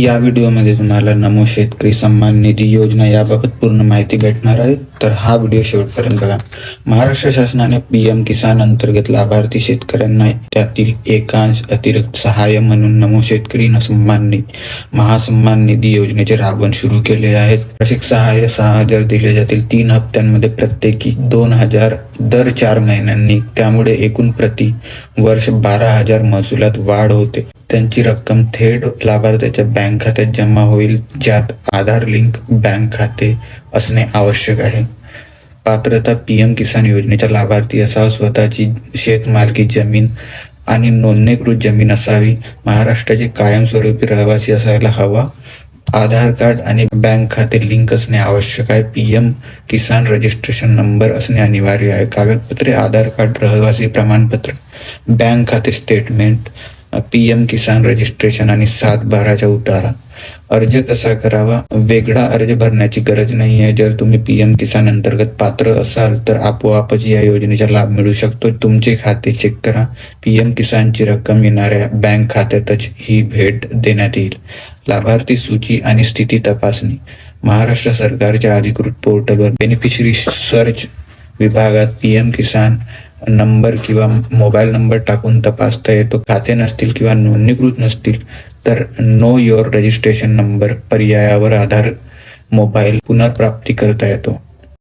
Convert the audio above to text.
या व्हिडिओमध्ये तुम्हाला नमो शेतकरी सन्मान निधी योजना याबाबत पूर्ण माहिती भेटणार आहे. तर हा व्हिडिओ शेवटपर्यंत बघा. महाराष्ट्र शासनाने पी एम किसान अंतर्गत लाभार्थी शेतकऱ्यांना त्यातील एकांश अतिरिक्त सहाय्य म्हणून नमो शेतकरी सन्मान निधी महासन्मान निधी योजनेचे राबवण सुरू केले आहेत. वार्षिक सहाय्य सहा हजार दिले जातील. तीन हप्त्यांमध्ये प्रत्येकी दोन हजार दर चार महिन्यांनी. त्यामुळे एकूण प्रति वर्ष बारा हजार महसुलात वाढ होते. त्यांची रक्कम थेट लाभार्थ्याच्या बँक खात्यात जमा होईल ज्यात आधार लिंक बँक खाते असणे आवश्यक आहे. पात्रता पीएम किसान योजनेच्या लाभार्थी असावा स्वतःची शेतमालकी जमीन आणि नोंदणीकृत जमीन असावी. महाराष्ट्राचे कायमस्वरूपी रहिवासी असायला हवा. आधार कार्ड आणि बँक खाते लिंक असणे आवश्यक आहे. P M Kisan registration number असणे अनिवार्य आहे. कागदपत्रे आधार कार्ड रहिवासी प्रमाणपत्र बँक खाते स्टेटमेंट पीएम किसान रजिस्ट्रेशन आणि सात बाराचा उतारा. अर्ज कसा करावा? वेगळा अर्ज भरण्याची गरज नाही आहे. जर तुम्ही पीएम किसान अंतर्गत पात्र असाल तर आपोआपच या योजनेचा लाभ मिळू शकतो. तुमचे खाते चेक करा. पीएम किसानची रक्कम येणाऱ्या बँक खात्यातच ही भेट देण्यात येईल. लाभार्थी सूची आणि स्थिती तपासणी. महाराष्ट्र सरकारच्या अधिकृत पोर्टलवर बेनिफिशरी सर्च विभागात पीएम किसान नंबर किंवा मोबाईल नंबर टाकून तपासता येतो खाते नसतील किंवा नोंदणीकृत नसतील तर नो युअर रजिस्ट्रेशन नंबर पर्यायावर आधार मोबाईल पुनर्प्राप्ती करता येतो.